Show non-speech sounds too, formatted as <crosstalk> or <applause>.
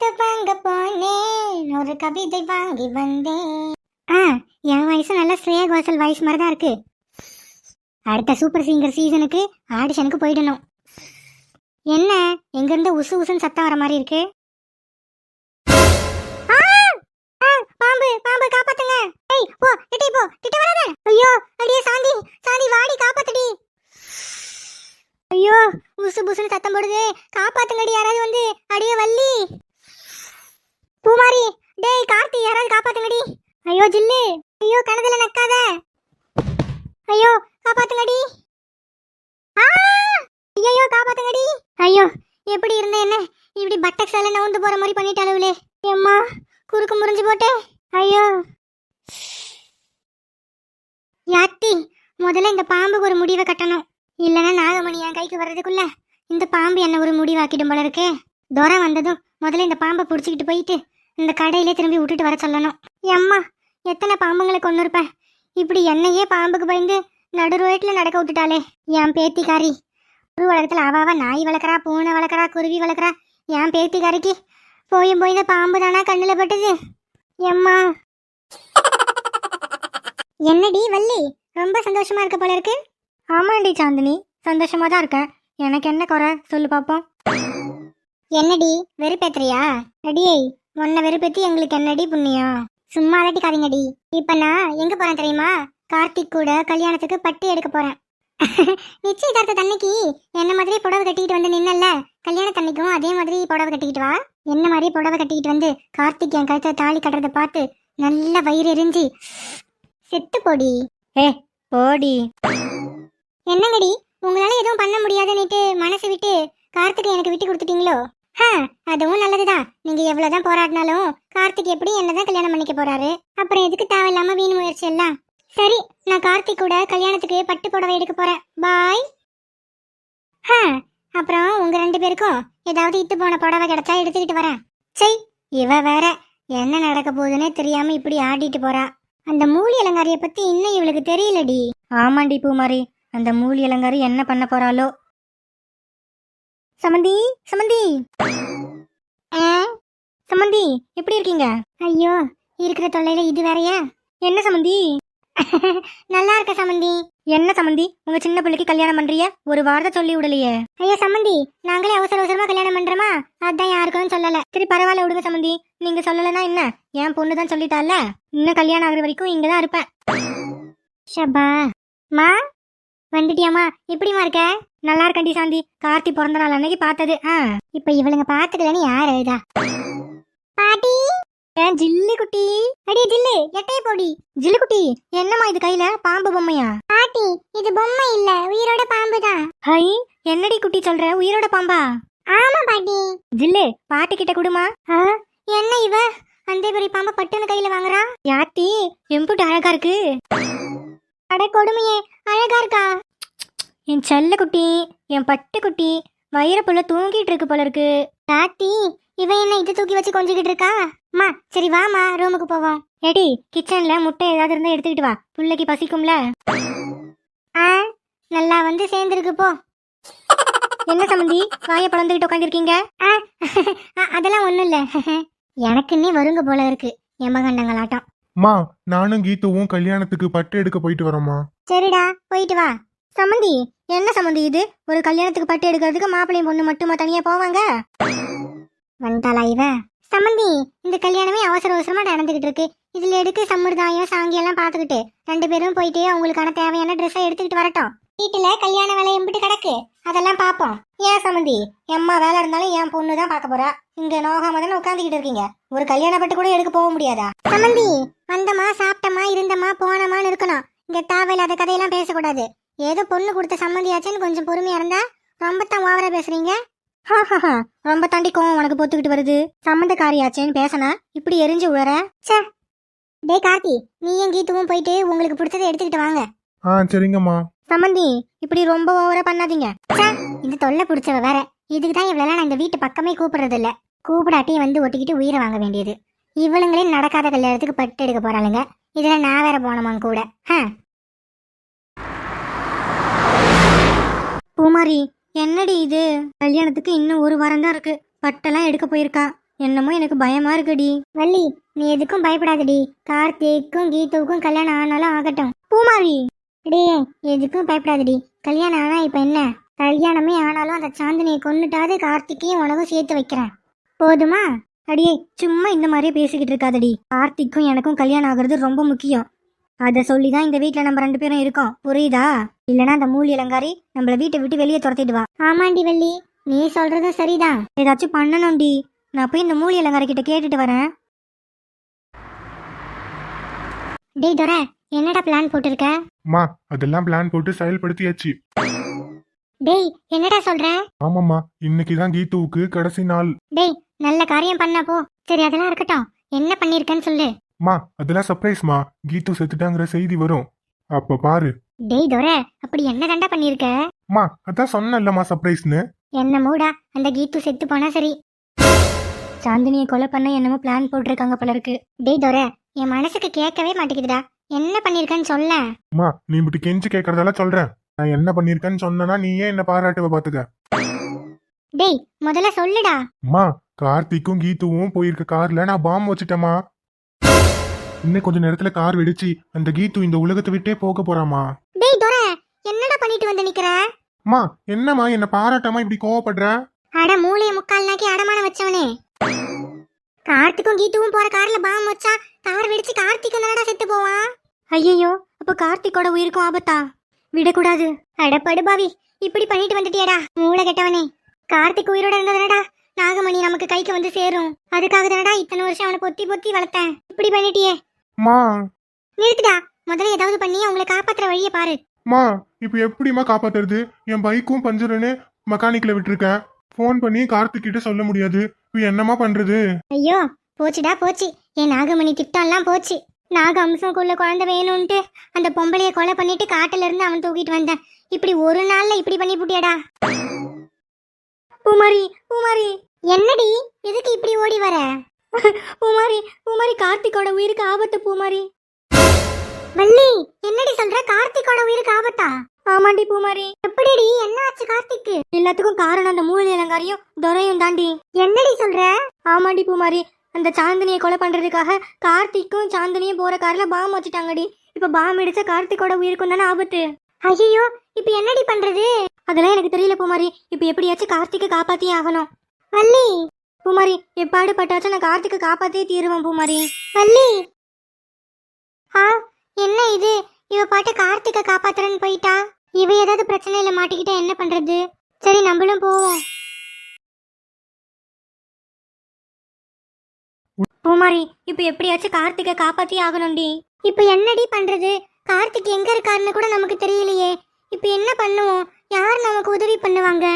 காத்து வாங்க போனேன். ஒரு கவிதை வாங்கி வந்தேன். ஆ என் வயசு நல்லா ஸ்ரேயா கோஷல் வயசு மாதிரி தான் இருக்கு. அடுத்த சூப்பர் சிங்கர் சீசனுக்கு ஆடிஷனுக்கு போயிடணும். என்ன? எங்க இருந்து உசு உசுன்னு சத்தம் வர மாதிரி இருக்கு? பாம்பு பாம்பு காப்பாத்துங்க. ஏய் போ கிட்டே போ கிட்ட வராத. ஐயோ அடியே சாந்தி சாந்தி வாடி காப்பாத்துடி. ஐயோ புசு புசுன்னு சத்தம் போடுது. காப்பாத்துங்கடி யாராவது வந்து அடியே வள்ளி பூமாரி டேய் கார்த்தி யாராவது காப்பாத்துங்கடி ஐயோ ஜில்லு ஐயோ கணதுல நக்காத. ஐயோ காப்பாத்துங்கடி. ஆ! ஐயோ காப்பாத்துங்கடி. ஐயோ எப்படி இருந்த என்ன? இப்படி பட்டக் சேலை நவுந்து போற மாதிரி பண்ணிட்டாளுங்களே ஏம்மா குறுக்கு முறிஞ்சு போட்டே. ஐயோ. யாத்தி முதல்ல இந்த பாம்புக்கு ஒரு முடிவை கட்டணும். இல்லைன்னா நாகமணி என் கைக்கு வர்றதுக்குள்ள இந்த பாம்பு என்ன ஒரு முடிவாக்கிடும் போல இருக்கே. துரம் வந்ததும் முதல்ல இந்த பாம்பை பிடிச்சிக்கிட்டு போயிட்டு இந்த கடையிலே திரும்பி விட்டுட்டு வர சொல்லணும். எம்மா எத்தனை பாம்புங்களை கொண்டு இருப்பேன் இப்படி என்னையே பாம்புக்கு பயந்து நடு ரோட்ல நடக்க விட்டுட்டாளே என் பேத்திக்காரி. ஒரு உலகத்துல அவாவா நாய் வளர்க்குறா பூனை வளர்க்குறா குருவி வளர்க்குறா என் பேத்திக்காரிக்கு போயும் போய் இந்த பாம்பு தானா கண்ணில் பட்டுது. எம்மா. என்னடி வள்ளி ரொம்ப சந்தோஷமா இருக்க போல இருக்கு. ஆமாண்டி சாந்தினி சந்தோஷமா தான் இருக்கேன் எனக்கு என்ன குறை? சொல்லு பாப்போம். என்னடி வெறுப்பேத்துறியா? அடியே உன்னை வெறுப்பேத்தி எங்களுக்கு என்னடி புண்ணியம்? சும்மா அலட்டிக்காதீங்கடி இப்ப நான் எங்க போறேன் தெரியுமா? கார்த்திக் கூட கல்யாணத்துக்கு பட்டு எடுக்க போறேன். <laughs> நிச்சயதார்த்த தன்னைக்கு என்ன மாதிரி புடவை கட்டிக்கிட்டு வந்து நின்னல்ல? கல்யாண தன்னைக்கும் அதே மாதிரி புடவை கட்டிக்கிட்டு வா. என்ன மாதிரி புடவை கட்டிக்கிட்டு வந்து கார்த்திக் என் கழுத்தை தாலி கட்டுறதை பார்த்து நல்ல வயிறு எரிஞ்சு செத்து போடி. ஏ போடி. என்னங்கடி? உங்களால எதுவும் பண்ண முடியாதுன்னுட்டு மனசு விட்டு கார்த்திகை எனக்கு விட்டு கொடுத்துட்டீங்களோ? அதுவும் நல்லதுதான் நீங்க எவ்வளவுதான் போராடினாலும் கார்த்திக் எப்படி என்னதான் கல்யாணம் பண்ணிக்க போறாரு? அப்புறம் எதுக்கு தேவையில்லாம வீண் முயற்சி எல்லாம்? சரி நான் கார்த்திக் கூட கல்யாணத்துக்கு பட்டு புடவை எடுக்க போறேன். பாய். ஹ அப்புறம் உங்க ரெண்டு பேருக்கும் ஏதாவது இட்டு போன புடவை கிடைச்சா எடுத்துக்கிட்டு வரேன். செய் இவ வேற என்ன நடக்க போகுதுன்னே தெரியாம இப்படி ஆடிட்டு போறா. அந்த மூலி அலங்காரிய பத்தி இன்னும் இவளுக்கு தெரியலடி. ஆமாண்டி பூமாரி அந்த மூலி அலங்காரி என்ன பண்ண போறாளோ சமந்தி சமந்தி. சமந்தி எப்படி இருக்கீங்க? ஐயோ இருக்கிற தொல்லையில இது வேறயா? என்ன சமந்தி? <laughs> நல்லா இருக்க சமந்தி. என்ன சமந்தி? உங்க சின்ன பிள்ளைக்கு கல்யாணம் பண்றிய? ஒரு வார்த்தை சொல்லி விடலையே. ஐயா சமந்தி நாங்களே அவசர அவசரமா கல்யாணம் பண்றோமா? அதான் யாருக்கும் சொல்லல. சரி பரவாயில்ல விடுங்க சமந்தி. நீங்க சொல்லலைன்னா என்ன? என் பொண்ணு தான் சொல்லிட்டால? இன்னும் கல்யாணம் ஆகுற வரைக்கும் இங்க தான் இருப்பேன். ஷபா. மா? வந்துட்டியாமா எப்படிமா இருக்க? நல்லா இருக்கண்டி சாந்தி. கார்த்தி பிறந்த நாள் அன்னைக்கு பார்த்தது. ஆ இப்ப இவளுங்க பாத்துக்கலன்னு யார் எழுதா பாட்டி? ஏன் ஜில்லு குட்டி. அடி ஜில்லு எட்டைய போடி. ஜில்லு குட்டி என்னம்மா இது கையில? பாம்பு பொம்மையா? பாட்டி இது பொம்மை இல்ல. உயிரோட பாம்பு தான் ஹை என்னடி குட்டி சொல்ற? உயிரோட பாம்பா? ஆமா பாட்டி. ஜில்லு பாட்டி கிட்ட குடுமா. என்ன இவ? அந்த பெரிய பாம்பு பட்டுன்னு கையில வாங்குறா? யாத்தி எம்புட்டு அழகா இருக்கு. அட கொடுமையே அழகா இருக்கா? என் செல்ல குட்டி என் பட்டு குட்டி வயிறப்புள்ள தூங்கிட்டு இருக்கு போல இருக்கு. தாத்தி இவ என்ன இது தூக்கி வச்சு கொஞ்சிக்கிட்டு இருக்கா? அம்மா சரி வாமா ரூமுக்கு போவோம். எடி கிச்சன்ல முட்டை ஏதாவது இருந்தா எடுத்துக்கிட்டு வா. புள்ளைக்கு பசிக்கும்ல. ஆ நல்லா வந்து சேர்ந்துருக்கு போ. என்ன சம்மந்தி வாய பழந்துகிட்டு உட்காந்துருக்கீங்க அதெல்லாம் ஒண்ணும் இல்ல. எனக்குன்னே வருங்க போல இருக்கு. எமகண்டங்களாட்டம் மா நானும் கீத்துவும் கல்யாணத்துக்கு பட்டு எடுக்க போயிட்டு வரோம்மா. சரிடா போயிட்டு வா. சம்மந்தி என்ன சம்மந்தம் இது? ஒரு கல்யாணத்துக்கு பட்டு எடுக்கிறதுக்கு மாப்பிள்ளையும் பொண்ணு மட்டுமா தனியா போவாங்க? வந்தாளா இவ? சம்மந்தி இந்த கல்யாணமே அவசர அவசரமா நடந்துகிட்டு இருக்கு. இதுல எடுக்க சம்பிரதாயம் சாங்கியெல்லாம் எல்லாம் பாத்துக்கிட்டு ரெண்டு பேரும் போயிட்டு அவங்களுக்கான தேவையான ட்ரெஸ்ஸை எடுத்துக்கிட்டு வரட்டும். வீட்டுல கல்யாண வேலை எம்பிட்டு கிடக்கு. அதெல்லாம் பாப்போம் ஏன் சம்மந்தி எம்மா வேலை இருந்தாலும் என் பொண்ணு தான் பார்க்க போறா. இங்க நோகாம தானே உட்காந்துக்கிட்டு இருக்கீங்க. ஒரு கல்யாண பட்டு கூட எடுக்க போக முடியாதா? சம்மந்தி வந்தமா சாப்பிட்டமா இருந்தமா போனமான்னு இருக்கணும். இங்க தேவையில்லாத கதையெல்லாம் பேசக்கூடாது. ஏதோ பொண்ணு கொடுத்த சம்மந்தியாச்சுன்னு கொஞ்சம் பொறுமையா இருந்தா ரொம்ப தான் ஓவரா பேசுறீங்க? ஹாஹாஹா, ரொம்ப தாண்டி கோவம் உனக்கு பொத்துக்கிட்டு வருது. சம்மந்தக்காரியாச்சேன்னு பேசனா இப்படி எரிஞ்சு விழற சே டேய் கார்த்தி நீயும் கீத்துவும் போயிட்டு உங்களுக்கு பிடிச்சதை எடுத்துக்கிட்டு வாங்க. ஆ சரிங்கம்மா. சம்மந்தி இப்படி ரொம்ப ஓவரா பண்ணாதீங்க. ச்சே, இந்த தொல்லை பிடிச்சவ வேற. இதுக்கு தான் இவ்வளவு நான் இந்த வீட்டு பக்கமே கூப்பிடுறது இல்ல கூப்பிடாட்டியும் வந்து ஒட்டிக்கிட்டு உயிரை வாங்க வேண்டியது. இவளுங்களே நடக்காத கல்யாணத்துக்கு பட்டு எடுக்க போறாளுங்க. இதுல நான் வேற போனமான் கூட. ஹ. பூமாரி என்னடி இது? கல்யாணத்துக்கு இன்னும் ஒரு வாரம் தான் இருக்கு. பட்டெல்லாம் எடுக்க போயிருக்கா. என்னமோ எனக்கு பயமா இருக்குடி. வள்ளி நீ எதுக்கும் பயப்படாதடி. கார்த்திக்கும் கீதாவுக்கும் கல்யாணம் ஆனாலும் ஆகட்டும். பூமாரி! டே எதுக்கும் பயப்படாதடி. கல்யாணம் ஆனா இப்ப என்ன? கல்யாணமே ஆனாலும் அந்த சாந்தினியை கொண்டுட்டாது கார்த்திக்கையும் உனக்கும் சேர்த்து வைக்கிறேன். போதுமா? அடியே சும்மா இந்த மாதிரியே பேசிக்கிட்டு இருக்காதடி. கார்த்திக்கும் எனக்கும் கல்யாணம் ஆகுறது ரொம்ப முக்கியம். அதை சொல்லி தான் இந்த வீட்டில் நம்ம ரெண்டு பேரும் இருக்கோம். புரியுதா? இல்லனா அந்த மூலி அலங்காரி நம்மள வீட்டை விட்டு வெளியே துரத்திடுவா ஆமாண்டி வள்ளி நீ சொல்றதும் சரிதான். ஏதாச்சும் பண்ணணும்டி. நான் போய் இந்த மூலி அலங்காரி கிட்ட கேட்டுட்டு வரேன். டேய் துரை என்னடா பிளான் போட்டிருக்க? அம்மா அதெல்லாம் பிளான் போட்டு செயல்படுத்தியாச்சு. டேய் என்னடா சொல்ற? ஆமாம்மா இன்னைக்கு தான் கீத்துவுக்கு கடைசி நாள். டேய் நல்ல காரியம் பண்ண போ. சரி அதெல்லாம் இருக்கட்டும். என்ன பண்ணிருக்கேன்னு சொல்லு. அம்மா அதெல்லாம் சர்ப்ரைஸ்மா கீத்து செத்துட்டாங்கிற செய்தி வரும். அப்ப பாரு. டேய் துரை அப்படி என்ன தண்டா பண்ணிருக்க? அம்மா அதான் சொன்னல்லம்மா சர்ப்ரைஸ்னு என்ன மூடா அந்த கீத்து செத்து போனா சரி. சாந்தினியை கொலை பண்ண என்னமோ பிளான் போட்டிருக்காங்க போல இருக்கு. டேய் துரை என் மனசுக்கு கேட்கவே மாட்டேங்குதுடா. என்ன பண்ணிருக்கேன்னு சொல்ல. அம்மா நீ இப்படி கெஞ்சி கேட்கறதால சொல்றேன். நான் என்ன பண்ணிருக்கேன்னு சொன்னனா நீயே என்ன பாராட்டுவ பாத்துக்க. டேய் முதல்ல சொல்லுடா. அம்மா கார்த்திக்கும் கீத்துவும் போயிருக்க கார்ல. நான் பாம்பு வச்சுட்டேம்மா. இன்னும் கொஞ்ச நேரத்துல கார் வெடிச்சு அந்த கீத்து இந்த உலகத்தை விட்டே போக போறாமா டேய் துரை என்னடா பண்ணிட்டு வந்து நிக்கிற? அம்மா என்னம்மா என்ன பாராட்டாம இப்படி கோவப்படுற? அட மூளைய முக்கால் நாக்கி அடமான வச்சவனே. கார்த்திக்கும் கீத்துவும் போற கார்ல பாம் வச்சா கார் வெடிச்சு கார்த்திக் தானடா செத்து போவான். ஐயோ அப்ப கார்த்திக்கோட உயிருக்கும் ஆபத்தா? விடக்கூடாது. அட படுபாவி இப்படி பண்ணிட்டு வந்துட்டியடா மூளை கெட்டவனே. கார்த்திக் உயிரோட இருந்ததுனடா நாகமணி நமக்கு கைக்கு வந்து சேரும். அதுக்காக தானடா இத்தனை வருஷம் அவனை பொத்தி பொத்தி வளர்த்தேன். இப்படி பண்ணிட்டியே. அம்மா நிறுத்துடா. முதல்ல ஏதாவது பண்ணி அவங்கள காப்பாத்துற வழியை பாரு. அம்மா இப்போ எப்படிம்மா காப்பாத்துறது? என் பைக்கும் பஞ்சருன்னு மெக்கானிக்ல விட்டுருக்கேன். ஃபோன் பண்ணி கார்த்திக் கிட்ட சொல்ல முடியாது. இப்போ என்னம்மா பண்றது? ஐயோ போச்சுடா போச்சு. என் நாகமணி திட்டம்லாம் போச்சு. நாக அம்சம்குள்ள குழந்தை வேணும்ன்ட்டு அந்த பொம்பளைய கொலை பண்ணிட்டு காட்டுல இருந்து அவன் தூக்கிட்டு வந்தேன். இப்படி ஒரு நாள்ல இப்படி பண்ணி புட்டியாடா. பூமாரி பூமாரி. என்னடி எதுக்கு இப்படி ஓடி வர? <laughs> பூமாரி பூமாரி கார்த்திகோட உயிருக்கு ஆபத்து பூமாரி. வள்ளி என்னடி சொல்ற? கார்த்திகோட உயிருக்கு ஆபத்தா? ஆமாண்டி பூமாரி. எப்படிடி? என்ன ஆச்சு கார்த்திக்கு? எல்லாத்துக்கும் காரணம் அந்த மூலி இளங்காரியும் துரையும் தாண்டி. என்னடி சொல்ற? ஆமாண்டி பூமாரி. அந்த சாந்தினியை கொலை பண்றதுக்காக கார்த்திக்கும் சாந்தினியும் போற கார்ல பாம் வச்சுட்டாங்கடி. இப்ப பாம் இடிச்ச கார்த்திகோட உயிருக்கும் தானே ஆபத்து. ஐயோ இப்ப என்னடி பண்றது? அதெல்லாம் எனக்கு தெரியல பூமாரி. இப்ப எப்படியாச்சும் கார்த்திகை காப்பாத்தியே ஆகணும். வள்ளி பூமாரி எப்பாடு பட்டாச்சும் நான் கார்த்திகை காப்பாத்தே தீருவேன் பூமாரி. வள்ளி! ஆ என்ன இது? இவ பாட்டு கார்த்திகை காப்பாத்துறேன்னு போயிட்டா? இவ ஏதாவது பிரச்சனையில மாட்டிக்கிட்டா என்ன பண்றது? சரி நம்மளும் போவோம். பூமாரி இப்ப எப்படியாச்சும் கார்த்திகை காப்பாத்தி ஆகணும்டி. இப்ப என்னடி பண்றது? கார்த்திக் எங்க இருக்காருன்னு கூட நமக்கு தெரியலையே. இப்ப என்ன பண்ணுவோம்? யார் நமக்கு உதவி பண்ணுவாங்க?